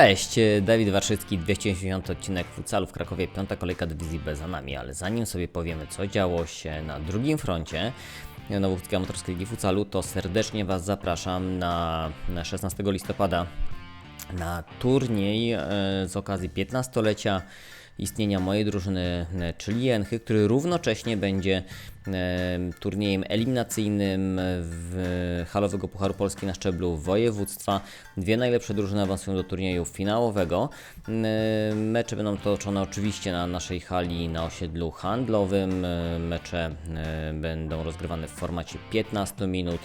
Cześć, Dawid Warszycki, 280 odcinek futsalu w Krakowie, piąta kolejka dywizji B za nami, ale zanim sobie powiemy, co działo się na drugim froncie Nowockiej Amatorskiej Ligi Futsalu, to serdecznie Was zapraszam na, na 16 listopada na turniej e, z okazji 15-lecia istnienia mojej drużyny, e, czyli Jenchy, który równocześnie będzie e, turniejem eliminacyjnym w halowego Pucharu Polski na szczeblu województwa. Dwie najlepsze drużyny awansują do turnieju finałowego. E, Mecze będą toczone oczywiście na naszej hali na osiedlu handlowym. Mecze będą rozgrywane w formacie 15 minut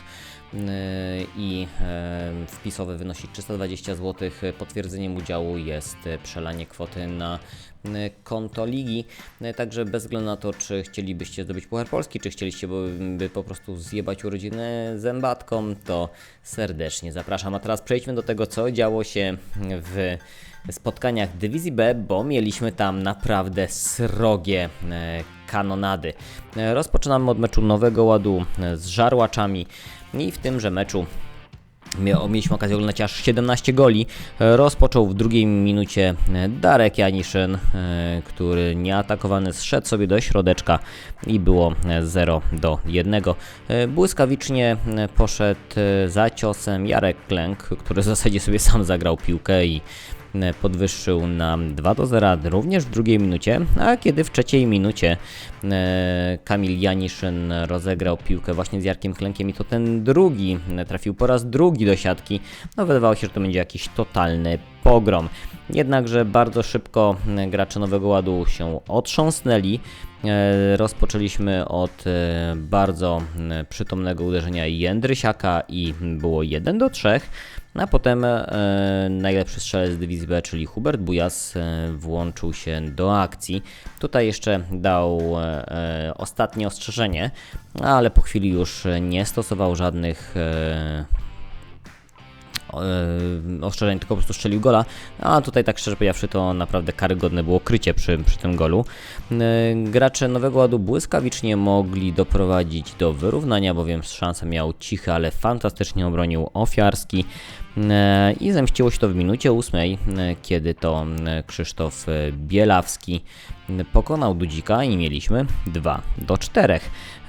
i e, wpisowy wynosi 320 zł. Potwierdzeniem udziału jest przelanie kwoty na e, konto ligi. E, Także bez względu na to, czy chcielibyście zdobyć Puchar Polski, czy chcieliście by, by po prostu zjebać urodziny zębatką, to serdecznie zapraszam. A teraz przejdźmy do tego, co działo się w spotkaniach Dywizji B, bo mieliśmy tam naprawdę srogie kanonady. Rozpoczynamy od meczu Nowego Ładu z Żarłaczami i w tymże meczu Mieliśmy okazję oglądać aż 17 goli. E, Rozpoczął w drugiej minucie e, Darek Janiszyn, e, który nieatakowany zszedł sobie do środeczka i było e, 0 do 1. E, Błyskawicznie e, poszedł e, za ciosem Jarek Klęk, który w zasadzie sobie sam zagrał piłkę i e, podwyższył na 2 do 0 również w drugiej minucie, a kiedy w trzeciej minucie e, Kamil Janiszyn rozegrał piłkę właśnie z Jarkiem Klękiem i to ten drugi e, trafił po raz drugi do siatki, no wydawało się, że to będzie jakiś totalny pogrom. Jednakże bardzo szybko e, gracze Nowego Ładu się otrząsnęli. E, Rozpoczęliśmy od e, bardzo e, przytomnego uderzenia Jędrysiaka i było 1 do 3. A potem najlepszy strzelec dywizji B, czyli Hubert Bujas, włączył się do akcji. Tutaj jeszcze dał ostatnie ostrzeżenie, ale po chwili już nie stosował żadnych ostrzeżeń, tylko po prostu strzelił gola. A tutaj, tak szczerze powiedziawszy, to naprawdę karygodne było krycie przy, przy tym golu. E, Gracze Nowego Ładu błyskawicznie mogli doprowadzić do wyrównania, bowiem szansę miał cichy, ale fantastycznie obronił ofiarski. E, I zemściło się to w minucie ósmej, e, kiedy to e, Krzysztof e, Bielawski e, pokonał Dudzika i mieliśmy 2 do 4.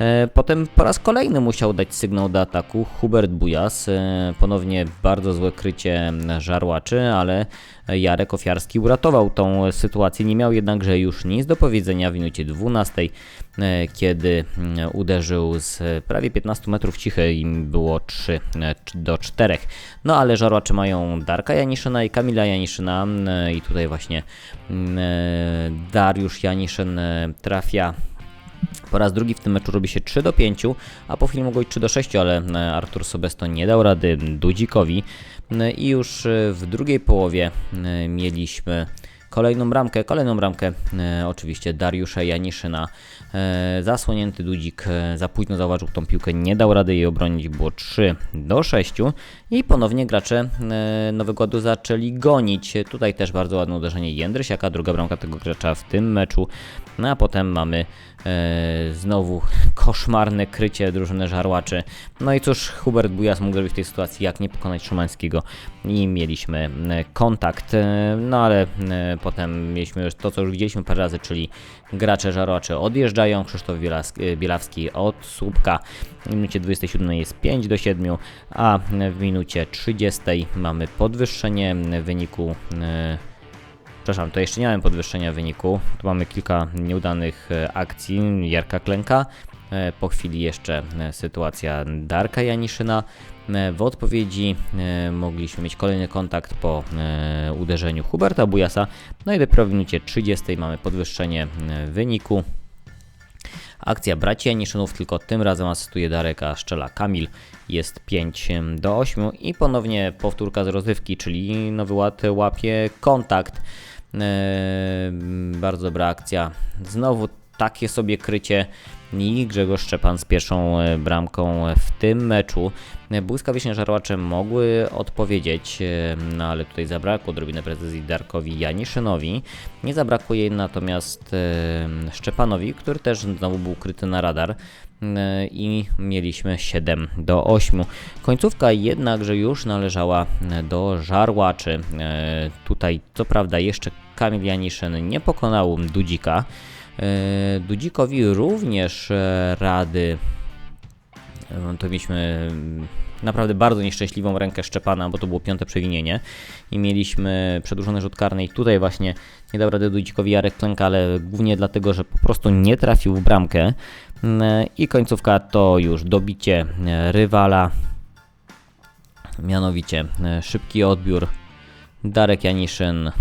E, Potem po raz kolejny musiał dać sygnał do ataku Hubert Bujas. e, Ponownie bardzo złe krycie żarłaczy, ale Jarek Ofiarski uratował tą sytuację. Nie miał jednakże już nic do powiedzenia w minucie 12, e, kiedy mm, uderzył z prawie 15 metrów cichej i było 3 do 4. No ale żarłacze mają Darka Janiszyna i Kamila Janiszyna mm, i tutaj właśnie mm, Dariusz Janiszyn e, trafia po raz drugi w tym meczu robi się 3 do 5, a po chwili mogło być 3 do 6, ale e, Artur Sobesto nie dał rady Dudzikowi. E, I już w drugiej połowie mieliśmy kolejną bramkę, kolejną bramkę e, oczywiście Dariusza Janiszyna. E, zasłonięty Dudzik e, za późno zauważył tą piłkę, nie dał rady jej obronić, było 3 do 6 i ponownie gracze e, Nowego Ładu zaczęli gonić. Tutaj też bardzo ładne uderzenie Jędrysiaka, druga bramka tego gracza w tym meczu. No a potem mamy e, znowu koszmarne krycie drużyny żarłaczy. No i cóż, Hubert Bujas mógł zrobić w tej sytuacji, jak nie pokonać Szymańskiego i mieliśmy e, kontakt. E, no ale e, potem mieliśmy już to, co już widzieliśmy parę razy, czyli gracze żarłaczy odjeżdżają, Krzysztof Bielawski, od słupka. W minucie 27 jest 5 do 7, a w minucie 30 mamy podwyższenie wyniku. e, Przepraszam, to jeszcze nie mamy podwyższenia wyniku. Tu mamy kilka nieudanych e, akcji Jarka Klęka. E, Po chwili jeszcze sytuacja Darka Janiszyna. E, W odpowiedzi e, mogliśmy mieć kolejny kontakt po e, uderzeniu Huberta Bujasa. No i dopiero w minucie 30 mamy podwyższenie wyniku. Akcja braci Janiszynów, tylko tym razem asystuje Darek, a szczela Kamil. Jest 5 do 8 i ponownie powtórka z rozrywki, czyli Nowy Ład łapie kontakt. Eee, bardzo dobra akcja. Znowu takie sobie krycie i Grzegorz Szczepan z pierwszą bramką w tym meczu. Błyskawicznie żarłacze mogły odpowiedzieć, e, no ale tutaj zabrakło odrobinę precyzji Darkowi Janiszynowi. Nie zabrakło jej natomiast e, Szczepanowi, który też znowu był kryty na radar e, i mieliśmy 7 do 8. Końcówka jednakże już należała do żarłaczy. Tutaj co prawda jeszcze Kamil Janiszyn nie pokonał Dudzika. Dudzikowi również rady to mieliśmy mm, naprawdę bardzo nieszczęśliwą rękę Szczepana, bo to było piąte przewinienie. I mieliśmy przedłużony rzut karny i tutaj właśnie nie dał rady Dudzikowi Jarek Klęka, ale głównie dlatego, że po prostu nie trafił w bramkę. Mm, i końcówka to już dobicie e, rywala, mianowicie e, szybki odbiór, Darek Janiszyn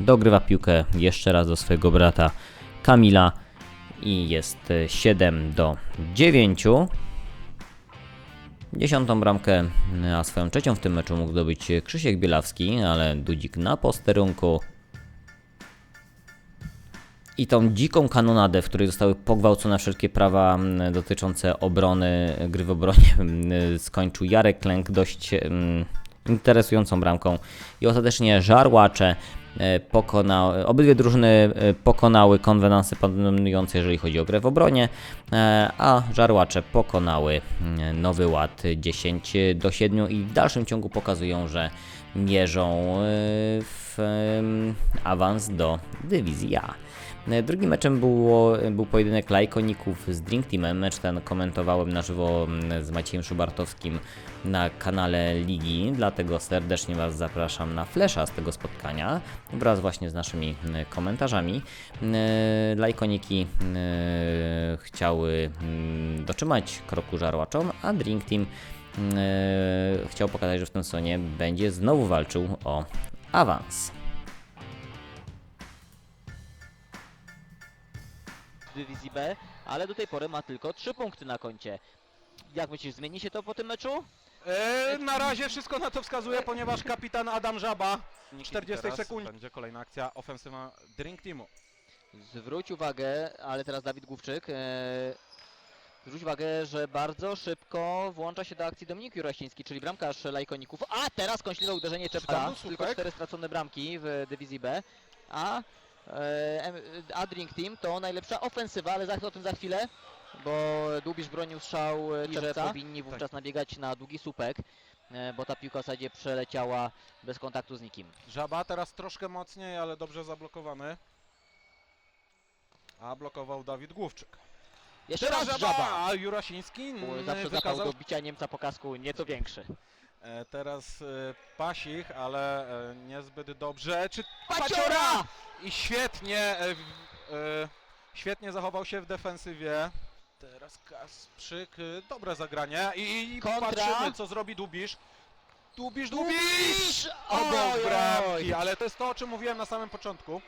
dogrywa piłkę jeszcze raz do swojego brata Kamila i jest e, 7 do 9. Dziesiątą bramkę, a swoją trzecią w tym meczu mógł zdobyć Krzysiek Bielawski, ale Dudzik na posterunku. I tą dziką kanonadę, w której zostały pogwałcone wszelkie prawa mm, dotyczące obrony, gry w obronie, mm, skończył Jarek Klęk dość mm, interesującą bramką. I ostatecznie Żarłacze pokonały, obydwie drużyny e, pokonały konwenansy panujące, jeżeli chodzi o grę w obronie, e, a Żarłacze pokonały mm, Nowy Ład 10 do 7 i w dalszym ciągu pokazują, że mierzą e, w awans do dywizji A. E, Drugim meczem było, był pojedynek Lajkoników z Drink Teamem. Mecz ten komentowałem na żywo z Maciejem Szubartowskim na kanale Ligi, dlatego serdecznie Was zapraszam na flesza z tego spotkania wraz właśnie z naszymi komentarzami. E, Lajkoniki chciały dotrzymać kroku żarłaczom, a Drink Team chciał pokazać, że w tym sezonie będzie znowu walczył o awans. Dywizji B, ale do tej pory ma tylko 3 punkty na koncie. Jak myślisz, zmieni się to po tym meczu? E, na razie wszystko na to wskazuje, ponieważ kapitan Adam Żaba w 40 Teraz sekundzie. Będzie kolejna akcja ofensywa Drink Teamu. Zwróć uwagę, ale teraz Dawid Główczyk. E, zwróć uwagę, że bardzo szybko włącza się do akcji Dominik Jurasiński, czyli bramkarz Lajkoników. A teraz kąśliwe uderzenie Czepka. Tylko słupek. cztery stracone bramki w dywizji B. A, e, em- a Drink Team to najlepsza ofensywa, ale za, o tym za chwilę. Bo Dubisz bronił strzał e, że powinni wówczas nabiegać na długi słupek, e, bo ta piłka w zasadzie przeleciała bez kontaktu z nikim. Żaba teraz troszkę mocniej, ale dobrze zablokowany. A blokował Dawid Główczyk. Jeszcze Teraz raz żaba! A Jurasiński mm, Zawsze zapał wykazał do bicia Niemca po kasku nieco większy. E, teraz e, Pasich, ale e, niezbyt dobrze. Czy Paciora! I świetnie, e, e, świetnie zachował się w defensywie. Teraz Kasprzyk, e, dobre zagranie i, Kontra. patrzymy co zrobi Dubisz. Dubisz, Dubisz! Dubisz! Obok Oj, bramki, ale to jest to, o czym mówiłem na samym początku.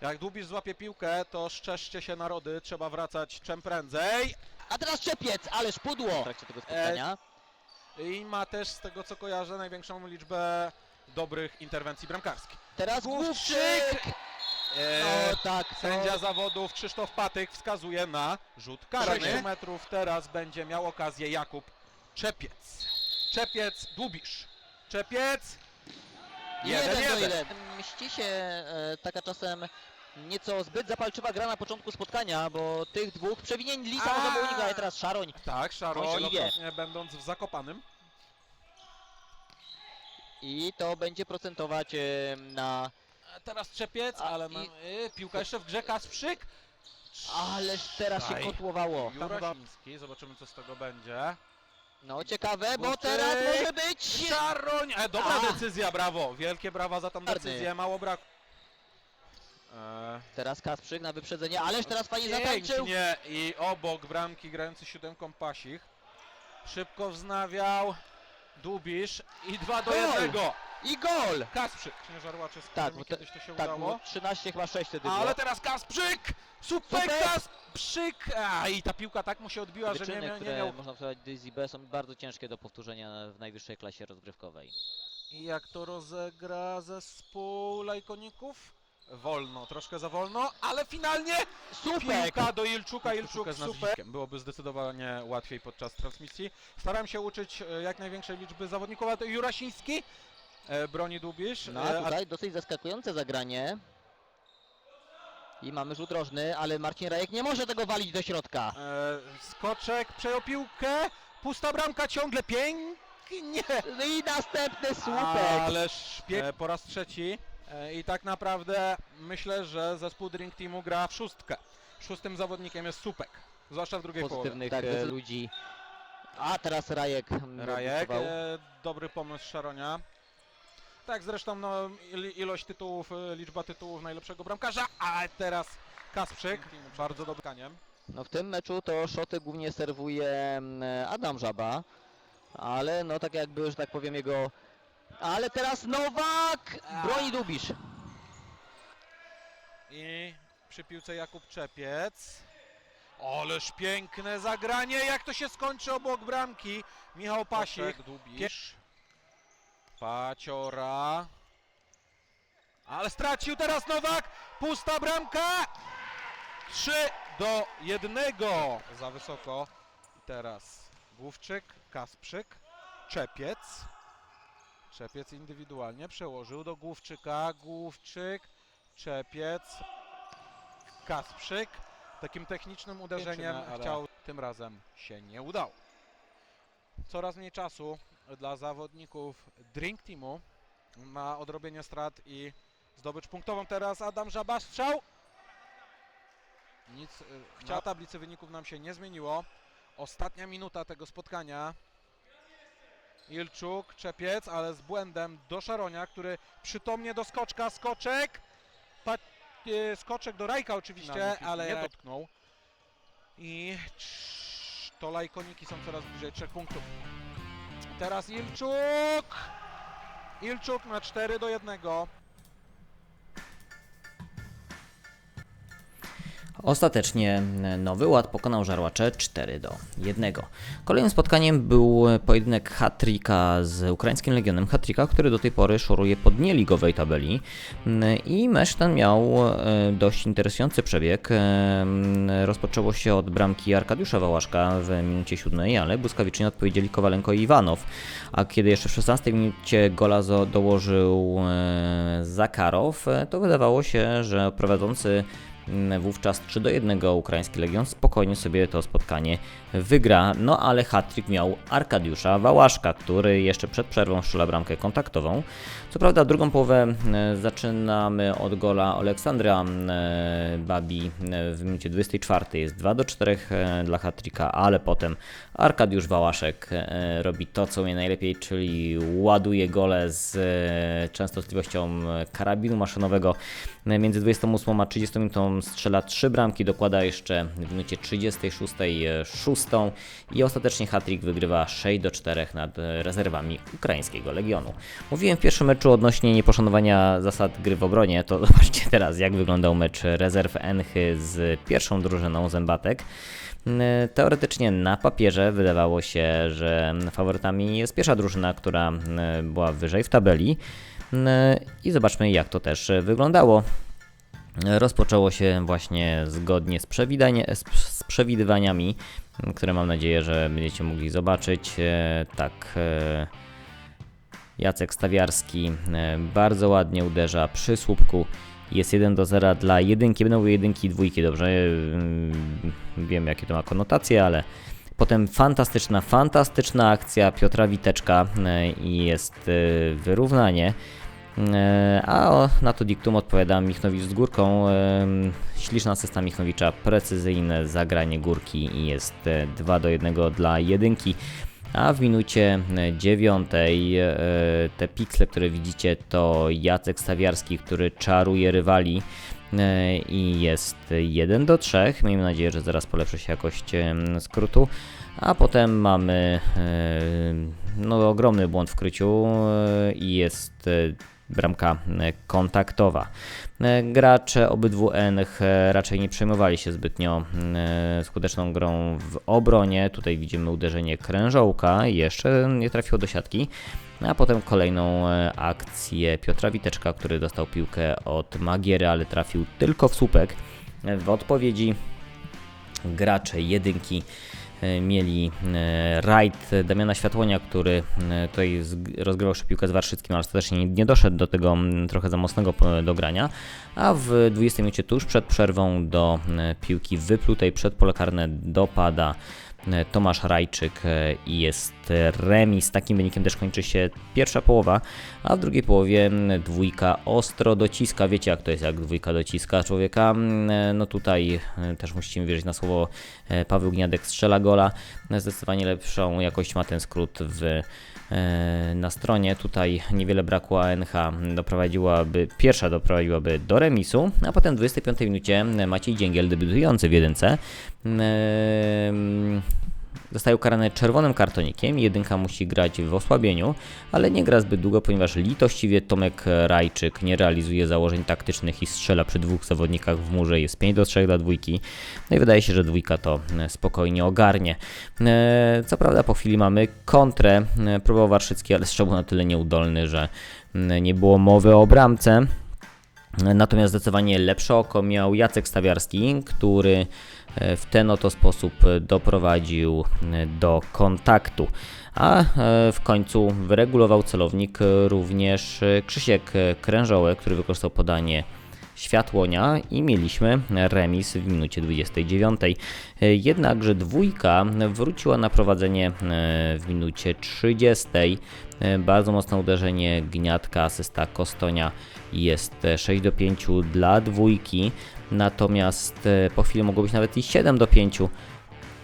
Jak Dubisz złapie piłkę, to szczęście się narody, trzeba wracać czym prędzej. A teraz Czepiec, ależ pudło! W trakcie tego spotkania. I ma też, z tego co kojarzę, największą liczbę dobrych interwencji bramkarskich. Teraz Główczyk! Eee, O tak, to... Sędzia zawodów Krzysztof Patyk wskazuje na rzut karny. 6 metrów teraz będzie miał okazję Jakub Czepiec. Czepiec, Dubisz. Czepiec, jeden. jeden. Mści się e, taka czasem nieco zbyt zapalczywa gra na początku spotkania, bo tych dwóch przewinień Lisa można było unikać, ale teraz Szaroń. Tak, Szaroń, będąc w Zakopanym. I to będzie procentować e, na... Teraz Czepiec, A, ale i- mam, y, piłka jeszcze w grze, Kasprzyk. Ależ teraz się Aj. kotłowało. Jurasiński, zobaczymy co z tego będzie. No ciekawe, bo teraz może być... Szaroń, e, dobra A! decyzja, brawo. Wielkie brawa za tą Karny. decyzję, mało brak. E, Teraz Kasprzyk na wyprzedzenie, ależ teraz fajnie zatańczył. Pięknie i obok bramki grający siódemką Pasich. Szybko wznawiał Dubisz i 2 do Gol! 1. I gol! Kasprzyk, nie żarłacze z Tak, bo te- kiedyś to się Tak, było udało. 13 chyba 6 wtedy było. Ale teraz Kasprzyk! Super Super! Kasprzyk! A i ta piłka tak mu się odbiła, że nie, Wyczyny, miał- nie które miał... można powiedzieć Dizzy B są bardzo ciężkie do powtórzenia w najwyższej klasie rozgrywkowej. I jak to rozegra zespół lajkoników? Wolno, troszkę za wolno, ale finalnie Słupek! piłka do Ilczuka, Ilczuk z super. nazwiskiem. Byłoby zdecydowanie łatwiej podczas transmisji. Staram się uczyć e, jak największej liczby zawodników, a to Jurasiński e, broni Dubisz. No e, a tutaj dosyć zaskakujące zagranie. I mamy rzut rożny, ale Marcin Rajek nie może tego walić do środka. E, skoczek, przejął piłkę, pusta bramka ciągle, pięknie. No I następny słupek. Ale szpieg e, po raz trzeci i tak naprawdę myślę, że zespół Drink Teamu gra w szóstkę. Szóstym zawodnikiem jest Supek, zwłaszcza w drugiej połowie. Pozytywnych tak, e, ludzi. A teraz Rajek. mm, Rajek, e, dobry pomysł Szaronia. Tak zresztą no, il, ilość tytułów, e, liczba tytułów najlepszego bramkarza, a teraz Kasprzyk, bardzo dobrym kaniem. No w tym meczu to szoty głównie serwuje mm, Adam Żaba. Ale no tak jakby, że tak powiem jego... Ale teraz Nowak! Broni Dubisz. I przy piłce Jakub Czepiec. Ależ piękne zagranie, jak to się skończy obok bramki. Michał Pasik, Dubisz. Paciora. Ale stracił teraz Nowak. Pusta bramka. 3 do 1. Za wysoko. I teraz Główczyk, Kasprzyk, Czepiec. Czepiec indywidualnie przełożył do Główczyka. Główczyk, Czepiec, Kasprzyk. Takim technicznym uderzeniem chciał, tym razem się nie udało. Coraz mniej czasu dla zawodników Drink Teamu na odrobienie strat i zdobycz punktową. Teraz Adam Żaba strzał. Nic, y, chciała tablicy wyników nam się nie zmieniło. Ostatnia minuta tego spotkania. Ilczuk, Czepiec, ale z błędem do Szaronia, który przytomnie do skoczka, skoczek. Pa, e, skoczek do Rajka oczywiście, Finalnie ale nie dotknął. I to lajkoniki są coraz bliżej trzech punktów. Teraz Ilczuk! Ilczuk na 4 do 1. Ostatecznie Nowy Ład pokonał Żarłacze 4 do 1. Kolejnym spotkaniem był pojedynek Hatrika z ukraińskim Legionem Hatrika, który do tej pory szoruje po dnie ligowej tabeli i mecz ten miał e, dość interesujący przebieg. E, Rozpoczęło się od bramki Arkadiusza Wałaszka w minucie 7, ale błyskawicznie odpowiedzieli Kowalenko i Iwanow, a kiedy jeszcze w 16 minucie gola dołożył e, Zakarow, to wydawało się, że prowadzący Wówczas 3 do 1 ukraiński Legion spokojnie sobie to spotkanie wygra. No ale hat-trick miał Arkadiusza Wałaszka, który jeszcze przed przerwą strzela bramkę kontaktową. Co prawda drugą połowę e, zaczynamy od gola Aleksandra e, Babi e, w minucie 24. Jest 2 do 4 e, dla hat-tricka, ale potem Arkadiusz Wałaszek robi to, co umie najlepiej, czyli ładuje gole z częstotliwością karabinu maszynowego. Między 28 a 30 minutą strzela 3 bramki, dokłada jeszcze w minucie 36 e, szóstą i ostatecznie hat-trick wygrywa 6 do 4 nad rezerwami ukraińskiego Legionu. Mówiłem w pierwszym meczu odnośnie nieposzanowania zasad gry w obronie, to zobaczcie teraz jak wyglądał mecz rezerw Enchy z pierwszą drużyną Zębatek. Mm, Teoretycznie na papierze wydawało się, że faworytami jest pierwsza drużyna, która mm, była wyżej w tabeli. Mm, I zobaczmy, jak to też wyglądało. Rozpoczęło się właśnie zgodnie z, z, przewidywaniami, które mam nadzieję, że będziecie mogli zobaczyć. E, Tak, e, Jacek Stawiarski e, bardzo ładnie uderza przy słupku. Jest 1 do 0 dla jedynki, będą jedynki i dwójki, dobrze? Mm, Wiem jakie to ma konotacje, ale potem fantastyczna, fantastyczna akcja Piotra Witeczka i jest wyrównanie. E, A na to diktum odpowiada Michnowicz z górką. E, Śliczna asysta Michnowicza, precyzyjne zagranie górki i jest e, 2 do 1 dla jedynki. A w minucie e, dziewiątej e, te piksle, które widzicie, to Jacek Stawiarski, który czaruje rywali e, i jest 1 do 3. Miejmy nadzieję, że zaraz polepszy się jakość skrótu. A potem mamy e, no, ogromny błąd w kryciu e, i jest bramka e, kontaktowa. E, Gracze obydwu NH raczej nie przejmowali się zbytnio e, skuteczną grą w obronie. Tutaj widzimy uderzenie krężołka, jeszcze nie trafiło do siatki. A potem kolejną akcję Piotra Witeczka, który dostał piłkę od Magiery, ale trafił tylko w słupek. W odpowiedzi gracze jedynki mieli e, rajd Damiana Światłonia, który e, tutaj zg- rozgrywał jeszcze piłkę z Warszyckim, ale ostatecznie nie- doszedł do tego mm, trochę za mocnego dogrania, a w 20 minucie tuż przed przerwą do e, piłki wyplutej przed pole karne dopada e, Tomasz Rajczyk e, i jest remis. Takim wynikiem też kończy się pierwsza połowa, a w drugiej połowie dwójka ostro dociska. Wiecie jak to jest, jak dwójka dociska człowieka. E, No tutaj e, też musicie wierzyć na słowo e, Paweł Gniadek strzela gola. E, Zdecydowanie lepszą jakość ma ten skrót w e, na stronie. Tutaj niewiele brakło, a NH doprowadziłaby, pierwsza doprowadziłaby do remisu, a potem w 25 minucie Maciej Dzięgiel, debiutujący w jedynce, em, Zostaje ukarany czerwonym kartonikiem. Jedynka musi grać w osłabieniu, ale nie gra zbyt długo, ponieważ litościwie Tomek Rajczyk nie realizuje założeń taktycznych i strzela przy dwóch zawodnikach w murze. Jest 5 do 3 dla dwójki. No i wydaje się, że dwójka to e, spokojnie ogarnie. E, Co prawda po chwili mamy kontrę. E, Próbował Warszycki, ale strzał na tyle nieudolny, że nie było mowy o bramce. Natomiast zdecydowanie lepsze oko miał Jacek Stawiarski, który w ten oto sposób e, doprowadził e, do kontaktu. A e, w końcu wyregulował celownik e, również e, Krzysiek e, Krężołek, który wykorzystał podanie Światłonia i mieliśmy remis w minucie 29. E, Jednakże dwójka wróciła na prowadzenie e, w minucie 30. E, Bardzo mocne uderzenie Gniatka, asysta Kostonia jest e, 6 do 5 dla dwójki. Natomiast e, po chwili mogło być nawet i 7 do 5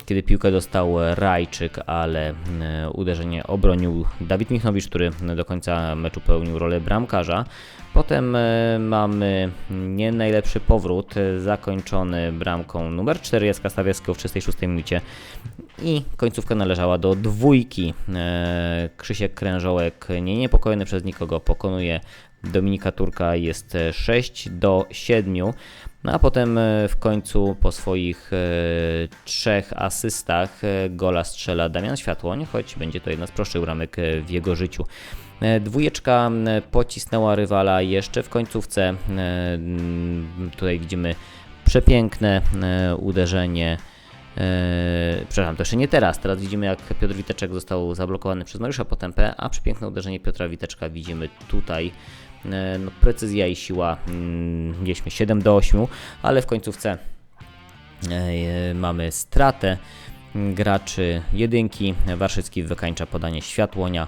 kiedy piłkę dostał Rajczyk, ale e, uderzenie obronił Dawid Michnowicz, który do końca meczu pełnił rolę bramkarza. Potem e, mamy nie najlepszy powrót, e, zakończony bramką numer 4 Jacka Stawiackiego w 36 minucie i końcówka należała do dwójki. E, Krzysiek Krężołek, nie niepokojony przez nikogo, pokonuje Dominika Turka, jest e, 6 do 7. No a potem e, w końcu po swoich e, trzech asystach e, gola strzela Damian Światłoń, choć będzie to jedna z prostszych bramek w jego życiu. Dwójeczka pocisnęła rywala jeszcze w końcówce. Tutaj widzimy przepiękne uderzenie. Przepraszam, to jeszcze nie teraz. Teraz widzimy, jak Piotr Witeczek został zablokowany przez Mariusza Potępę, a przepiękne uderzenie Piotra Witeczka widzimy tutaj. Eee, no, precyzja i siła mm, mieliśmy 7 do 8, ale w końcówce eee, mamy stratę graczy jedynki. Warszycki wykańcza podanie Światłonia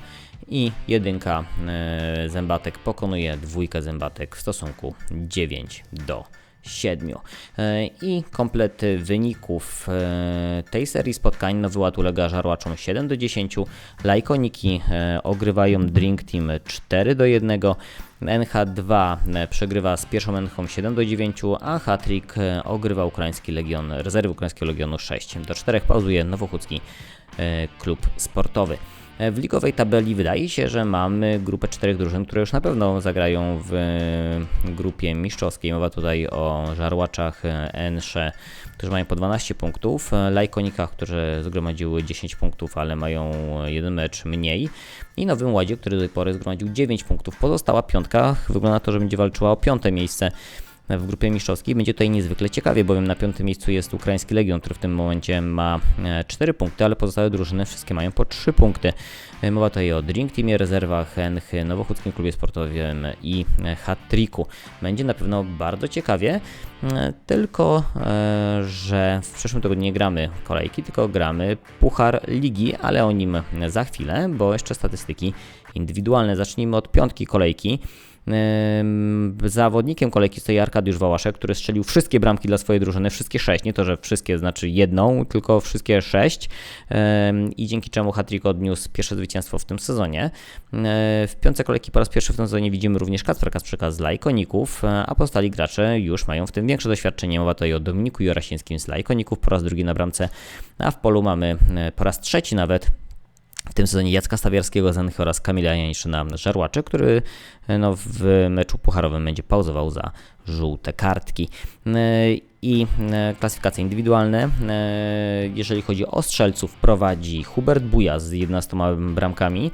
i jedynka e, Zębatek pokonuje dwójkę Zębatek w stosunku 9 do 7. E, I komplet wyników e, tej serii spotkań. Nowy Ład ulega żarłaczom 7 do 10. Lajkoniki e, ogrywają Drink Team 4 do 1. NH2 e, przegrywa z pierwszą NH 7 do 9, a Hatrik e, ogrywa ukraiński legion, rezerwy ukraińskiego legionu 6 do 4. Pauzuje Nowochódzki e, klub sportowy. E, W ligowej tabeli wydaje się, że mamy grupę czterech drużyn, które już na pewno zagrają w e, grupie mistrzowskiej. Mowa tutaj o Żarłaczach, e, Ensze, którzy mają po 12 punktów, Lajkonikach, które zgromadziły 10 punktów, ale mają jeden mecz mniej i Nowym Ładzie, który do tej pory zgromadził 9 punktów. Pozostała piątka wygląda na to, że będzie walczyła o piąte miejsce w grupie mistrzowskiej. Będzie tutaj niezwykle ciekawie, bowiem na piątym miejscu jest Ukraiński Legion, który w tym momencie ma 4 punkty, ale pozostałe drużyny wszystkie mają po 3 punkty. E, Mowa tutaj o Drink Teamie, rezerwach Enchy, Nowochódzkim Klubie Sportowym i e, Hat-Tricku. Będzie na pewno bardzo ciekawie, e, tylko e, że w przyszłym tygodniu nie gramy kolejki, tylko gramy Puchar Ligi, ale o nim za chwilę, bo jeszcze statystyki indywidualne. Zacznijmy od piątki kolejki. Zawodnikiem kolejki stoi Arkadiusz Wałaszek, który strzelił wszystkie bramki dla swojej drużyny, wszystkie sześć, nie to, że wszystkie znaczy jedną, tylko wszystkie sześć i dzięki czemu Hattrick odniósł pierwsze zwycięstwo w tym sezonie. Yy, W piątce kolejki po raz pierwszy w tym sezonie widzimy również Kacpra Kasprzyka z Lajkoników, yy, a pozostali gracze już mają w tym większe doświadczenie. Mowa tutaj o Dominiku Jorasińskim z Lajkoników po raz drugi na bramce, a w polu mamy yy, po raz trzeci nawet w tym sezonie Jacka Stawiarskiego z Enchy oraz Kamila Janiszyna Żarłacze, który e, no, w meczu pucharowym będzie pauzował za żółte kartki. E, I e, klasyfikacje indywidualne. Jeżeli chodzi o strzelców, prowadzi Hubert Buja z 11 bramkami,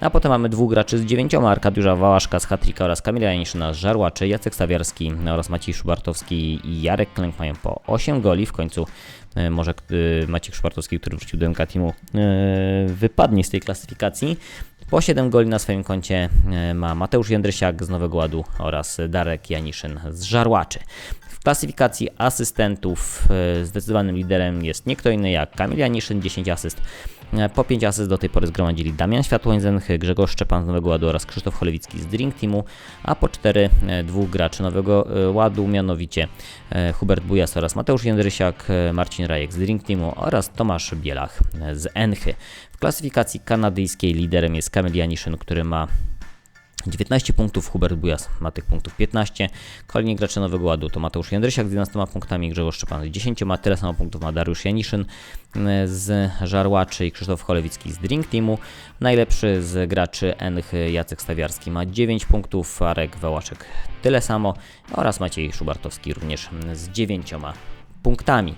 a potem mamy dwóch graczy z dziewięcioma, Arkadiusza Wałaszka z Hatrika oraz Kamila Janiszyna z Żarłaczy, Jacek Stawiarski oraz Maciej Szubartowski i Jarek Klęk mają po 8 goli. W końcu może e, Maciek Szubartowski, który wrócił do MK Teamu, e, wypadnie z tej klasyfikacji. Po 7 goli na swoim koncie e, ma Mateusz Jędrysiak z Nowego Ładu oraz Darek Janiszyn z Żarłaczy. W klasyfikacji asystentów e, zdecydowanym liderem jest nie kto inny jak Kamil Janiszyn, 10 asyst. E, Po 5 asyst do tej pory zgromadzili Damian Światłoń Enchy, Grzegorz Szczepan z Nowego Ładu oraz Krzysztof Cholewicki z Drink Teamu, a po 4 dwóch graczy Nowego e, Ładu, mianowicie e, Hubert Bujas oraz Mateusz Jędrysiak, e, Marcin Rajek z Drink Teamu oraz Tomasz Bielach e, z Enchy. W klasyfikacji kanadyjskiej liderem jest Kamil Janiszyn, który ma 19 punktów, Hubert Bujas ma tych punktów 15. Kolejni gracze Nowego Ładu to Mateusz Jędrysiak z 11 punktami, Grzegorz Szczepan z 10, tyle samo punktów ma Dariusz Janiszyn e, z Żarłaczy i Krzysztof Cholewicki z Drink Teamu. Najlepszy z graczy Enchy Jacek Stawiarski ma 9 punktów, Arek Wałaszek tyle samo oraz Maciej Szubartowski również z 9 punktami.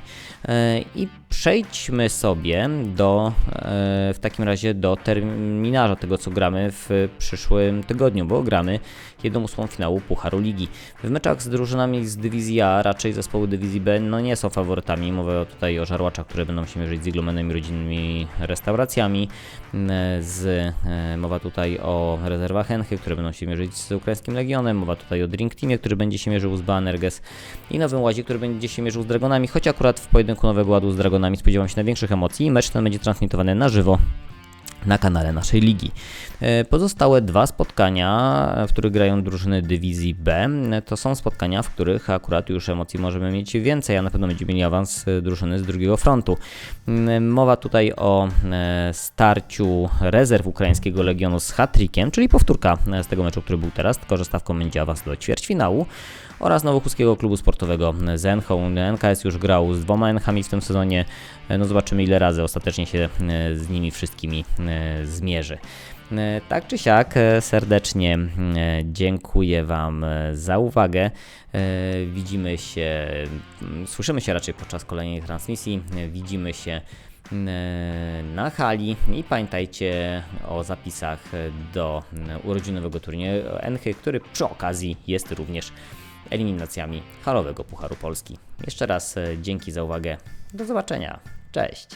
E, I przejdźmy sobie do, e, w takim razie do terminarza tego, co gramy w przyszłym tygodniu, bo gramy jedną ósmą finału Pucharu Ligi. W meczach z drużynami z dywizji A, raczej zespoły dywizji B, no nie są faworytami. Mówię tutaj o żarłaczach, które będą się mierzyć z iglomenami rodzinnymi restauracjami. M, Z, e, mowa tutaj o rezerwach Enchy, które będą się mierzyć z ukraińskim Legionem. Mowa tutaj o Drink Teamie, który będzie się mierzył z Banerges i Nowym Łazie, który będzie się mierzył z Dragonami, choć akurat w pojedynku Nowego Ładu z Dragonami spodziewam się największych emocji. Mecz ten będzie transmitowany na żywo na kanale naszej ligi. E, Pozostałe dwa spotkania, w których grają drużyny dywizji B, to są spotkania, w których akurat już emocji możemy mieć więcej, a na pewno będziemy mieli awans e, drużyny z drugiego frontu. Mm, Mowa tutaj o e, starciu rezerw ukraińskiego Legionu z hat-trickiem, czyli powtórka e, z tego meczu, który był teraz, tylko że stawką będzie awans do ćwierćfinału oraz Nowochódzkiego Klubu Sportowego z Enchą. NKS już grał z dwoma Enchami w tym sezonie. No zobaczymy ile razy ostatecznie się e, z nimi wszystkimi e, zmierzy. E, Tak czy siak, e, serdecznie e, dziękuję Wam e, za uwagę. E, Widzimy się, słyszymy się raczej podczas kolejnej transmisji. E, Widzimy się na hali i pamiętajcie o zapisach do urodzinowego turnieju Enchy, który przy okazji jest również eliminacjami halowego Pucharu Polski. Jeszcze raz e, dzięki za uwagę. Do zobaczenia. Cześć.